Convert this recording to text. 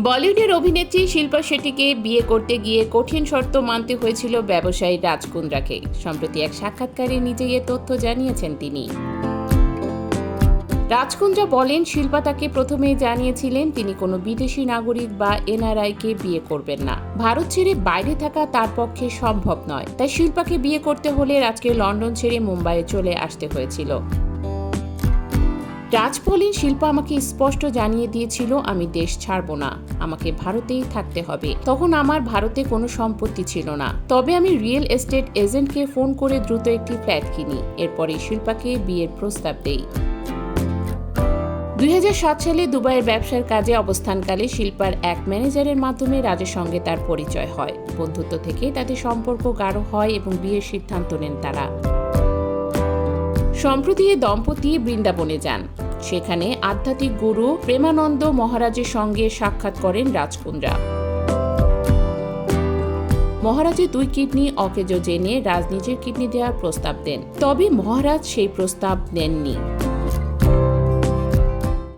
বলিউডের অভিনেত্রী শিল্পা শেট্টিকে বিয়ে করতে গিয়ে কঠিন শর্ত মানতে হয়েছিল ব্যবসায়ী রাজকুন্দ্রাকে সম্প্রতি এক সাক্ষাৎকারে নিজেই এ তথ্য জানিয়েছেন তিনি। রাজকুন্দ্রা বলেন, শিল্পা তাকে প্রথমেই জানিয়েছিলেন তিনি কোনো বিদেশি নাগরিক বা এনআরআইকে বিয়ে করবেন না। ভারত ছেড়ে বাইরে থাকা তার পক্ষে সম্ভব নয়। তাই শিল্পাকে বিয়ে করতে হলে রাজকে লন্ডন ছেড়ে মুম্বাইয়ে চলে আসতে হয়েছিল। রাজ বলেন শিল্পা আমাকে স্পষ্ট জানিয়ে দিয়েছিল, আমি দেশ ছাড়বো না। আমাকে ভারতেই থাকতে হবে। তখন আমার ভারতে কোনো সম্পত্তি ছিল না। তবে আমি রিয়েল এস্টেট এজেন্টকে ফোন করে দ্রুত একটি ফ্ল্যাট কিনি। এরপরে শিল্পাকে বিয়ের প্রস্তাব দেই। দুই হাজার সাত সালে দুবাইয়ের ব্যবসার কাজে অবস্থানকালে শিল্পার এক ম্যানেজারের মাধ্যমে রাজের সঙ্গে তার পরিচয় হয়। বন্ধুত্ব থেকে তাদের সম্পর্ক গাঢ় হয় এবং বিয়ের সিদ্ধান্ত নেন তারা। সম্প্রতি এ দম্পতি বৃন্দাবনে যান। সেখানে আধ্যাত্মিক গুরু প্রেমানন্দ মহারাজের সঙ্গে সাক্ষাৎ করেন রাজকুন্দ্রা। মহারাজের দুই কিডনি অকেজো জেনে রাজ নিজের কিডনি দেওয়ার প্রস্তাব দেন। তবে মহারাজ সেই প্রস্তাব নেননি